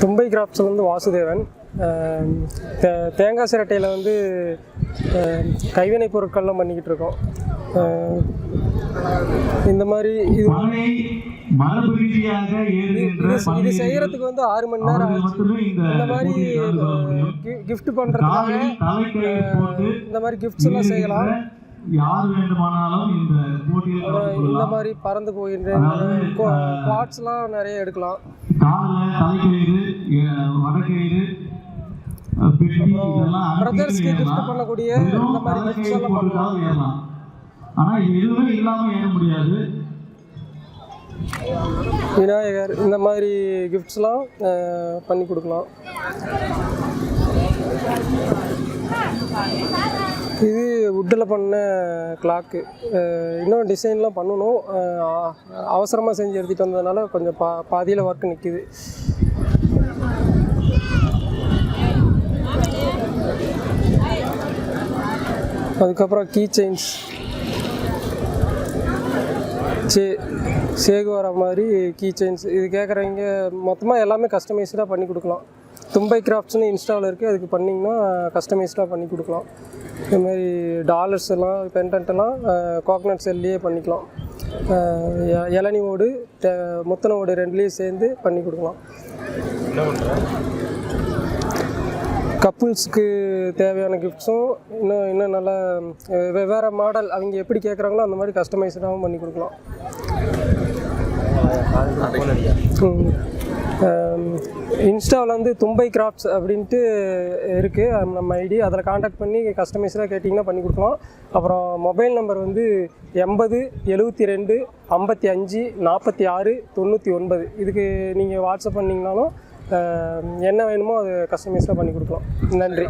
தும்பை கிராப்ஸ்லேருந்து வாசுதேவன். தே- தேங்காய் சிரட்டையில் வந்து கைவினைப் பொருட்கள்லாம் பண்ணிக்கிட்டு இருக்கோம். இந்த மாதிரி இது இது செய்யறதுக்கு வந்து ஆறு மணி நேரம் ஆச்சு. இந்த மாதிரி கிஃப்ட் போட்டு இந்த மாதிரி கிஃப்ட்ஸ் எல்லாம் செய்யலாம். யார் வேண்டுமானாலும் இந்த மாதிரி பறந்து போகின்ற குவாட்ஸ்லாம் நிறைய எடுக்கலாம். பிரதர்ஸ்க்கு கிஃப்ட். பண்ணக்கூடிய இந்த மாதிரி கிஃப்ட்ஸ் தலைக்கயிறு எல்லாம் பண்ணலாம். போட்டுதான் ஏறலாம். ஆனா இது எதுவுமே இல்லாம ஏற முடியாது. விநாயகர் இந்த மாதிரி கிஃப்ட்ஸ்லாம் பண்ணி கொடுக்கலாம். இது வுட்டில் பண்ண கிளாக்கு இன்னும் டிசைன்லாம் பண்ணணும். அவசரமாக செஞ்சு எடுத்துகிட்டு வந்ததுனால கொஞ்சம் பா பாதியில் ஒர்க் நிற்கிது அதுக்கப்புறம் கீ செயின்ஸ் சே சேகு வர மாதிரி கீ செயின்ஸ் இது கேட்குறவங்க மொத்தமாக எல்லாமே கஸ்டமைஸ்டாக பண்ணி கொடுக்கலாம். தும்பை கிராஃப்ட்ஸ்னு இன்ஸ்டாவில் இருக்குது அதுக்கு பண்ணிங்கன்னா கஸ்டமைஸ்டாக பண்ணி கொடுக்கலாம் இதுமாரி டாலர்ஸ் எல்லாம் பென்டென்ட்டெல்லாம் கோக்னட் கோகனட் செல்லையே பண்ணிக்கலாம் எ- இளநி ஓடு த முத்தன ஓடு ரெண்டுலேயும் சேர்ந்து பண்ணி கொடுக்கலாம் கப்புள்ஸ்க்கு தேவையான கிஃப்ட்ஸும் இன்னும் இன்னும் நல்லா வெவ்வேறு மாடல் அவங்க எப்படி கேட்குறாங்களோ அந்த மாதிரி கஸ்டமைஸ்டாகவும் பண்ணி கொடுக்கலாம் இன்ஸ்டாவில் வந்து தும்பை கிராஃப்ட்ஸ் அப்படின்ட்டு இருக்குது நம்ம ஐடி. அதில் காண்டாக்ட் பண்ணி கஸ்டமைஸாக கேட்டிங்கன்னா பண்ணி கொடுக்கலாம். அப்புறம் மொபைல் நம்பர் வந்து எண்பது எழுபத்தி ரெண்டு ஐம்பத்தி அஞ்சு நாற்பத்தி ஆறு தொண்ணூற்றி ஒன்பது. இதுக்கு நீங்கள் வாட்ஸ்அப் பண்ணிங்கனாலும் என்ன வேணுமோ அது கஸ்டமைஸாக பண்ணி கொடுக்கலாம். நன்றி.